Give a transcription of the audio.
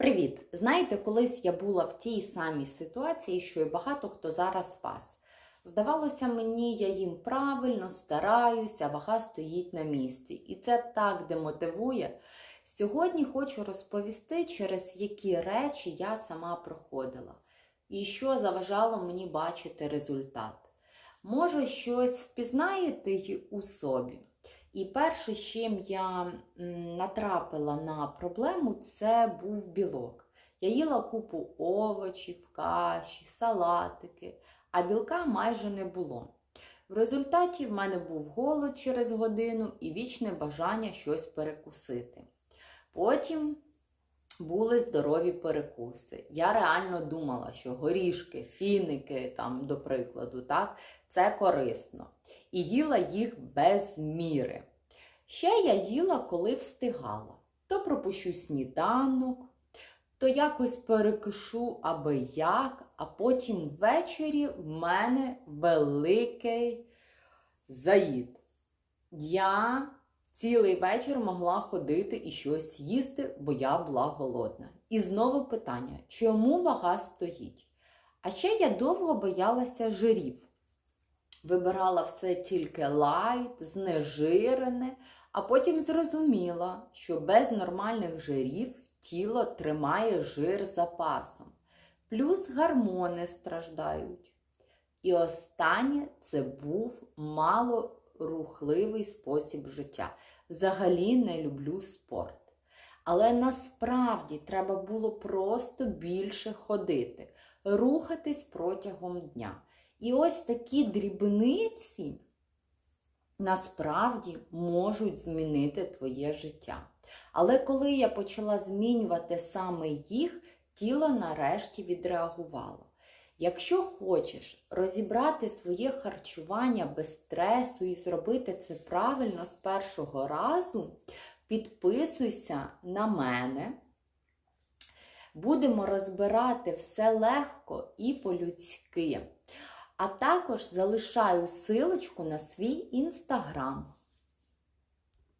Привіт! Знаєте, колись я була в тій самій ситуації, що і багато хто зараз вас. Здавалося мені, я їм правильно стараюся, вага стоїть на місці. І це так демотивує. Сьогодні хочу розповісти, через які речі я сама проходила і що заважало мені бачити результат. Може, щось впізнаєте й у собі. І перше, з чим я натрапила на проблему, це був білок. Я їла купу овочів, каші, салатики, а білка майже не було. В результаті в мене був голод через годину і вічне бажання щось перекусити. Потім були здорові перекуси. Я реально думала, що горішки, фіники, там, до прикладу, так, це корисно. І їла їх без міри. Ще я їла, коли встигала. То пропущу сніданок, то якось перекишу аби як, а потім ввечері в мене великий заїд. Я цілий вечір могла ходити і щось їсти, бо я була голодна. І знову питання, чому вага стоїть? А ще я довго боялася жирів. Вибирала все тільки лайт, знежирене, а потім зрозуміла, що без нормальних жирів тіло тримає жир запасом. Плюс гормони страждають. І останнє це був малорухливий спосіб життя. Взагалі не люблю спорт. Але насправді треба було просто більше ходити, рухатись протягом дня. І ось такі дрібниці насправді можуть змінити твоє життя. Але коли я почала змінювати саме їх, тіло нарешті відреагувало. Якщо хочеш розібрати своє харчування без стресу і зробити це правильно з першого разу, підписуйся на мене. Будемо розбирати все легко і по-людськи. А також залишаю силочку на свій інстаграм.